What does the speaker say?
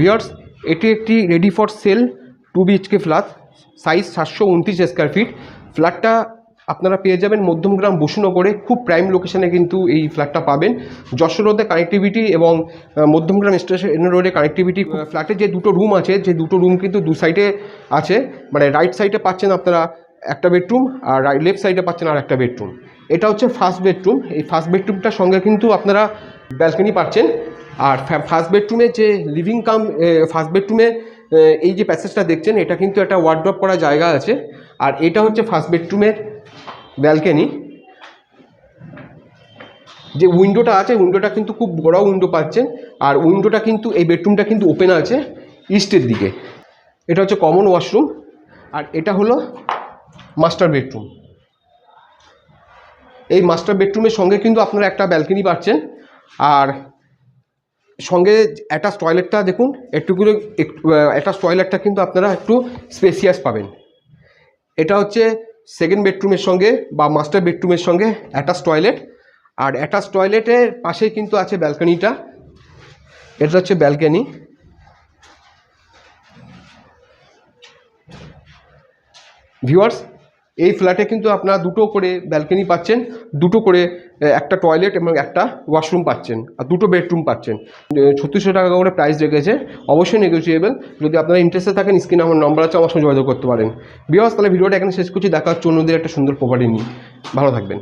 Viewers এটি একটি ready for sale two BHK flat size সাতশো উনত্রিশ স্কোয়ার ফিট ফ্ল্যাটটা আপনারা পেয়ে যাবেন মধ্যমগ্রাম বসুনগরে, খুব প্রাইম লোকেশানে কিন্তু এই ফ্ল্যাটটা পাবেন। যশোর রোডে কানেক্টিভিটি এবং মধ্যমগ্রাম স্টেশন রোডে কানেক্টিভিটি ফ্ল্যাটে যে দুটো রুম আছে, যে দুটো রুম কিন্তু দু সাইডে আছে। মানে রাইট সাইডে পাচ্ছেন আপনারা একটা বেডরুম আর লেফট সাইডে পাচ্ছেন আর একটা বেডরুম এটা হচ্ছে ফার্স্ট বেডরুম এই ফার্স্ট বেডরুমটার সঙ্গে কিন্তু আপনারা ব্যালকনি পাচ্ছেন। আর ফার্স্ট বেডরুমে যে লিভিং কাম ফার্স্ট বেডরুমে এই যে প্যাসেজটা দেখছেন, এটা কিন্তু একটা ওয়ার্ড্রপ করা জায়গা আছে। আর এটা হচ্ছে ফার্স্ট বেডরুমের ব্যালকনি যে উইন্ডোটা আছে উইন্ডোটা কিন্তু খুব বড় উইন্ডো পাচ্ছেন, আর উইন্ডোটা কিন্তু, এই বেডরুমটা কিন্তু ওপেন আছে ইস্টের দিকে। এটা হচ্ছে কমন ওয়াশরুম আর এটা হলো মাস্টার বেডরুম এই মাস্টার বেডরুমের সঙ্গে কিন্তু আপনারা একটা ব্যালকনি পাচ্ছেন, আর সঙ্গে অ্যাটাচ টয়লেটটা দেখুন একটুকু অ্যাটাচ টয়লেটটা কিন্তু আপনারা একটু স্পেসিয়াস পাবেন। এটা হচ্ছে সেকেন্ড বেডরুমের সঙ্গে বা মাস্টার বেডরুমের সঙ্গে অ্যাটাচ টয়লেট। আর অ্যাটাচ টয়লেটের পাশেই কিন্তু আছে ব্যালকনিটা। এটা হচ্ছে ব্যালকনি। ভিউয়ার্স এই ফ্ল্যাটে কিন্তু আপনারা দুটো করে ব্যালকনি পাচ্ছেন, দুটো করে একটা টয়লেট এবং একটা ওয়াশরুম পাচ্ছেন আর দুটো বেডরুম পাচ্ছেন। ছত্রিশশো টাকা করে প্রাইস রেখেছে। অবশ্যই নেগোসিয়েবল যদি আপনারা ইন্টারেস্টে থাকেন স্ক্রিনে আমার নম্বর আছে আমার সঙ্গে যোগাযোগ করতে পারেন। বিহাস তাহলে ভিডিওটা এখানে শেষ করছি। দেখা হচ্ছে অন্যদের একটা সুন্দর প্রপার্টি নিয়ে। ভালো থাকবেন।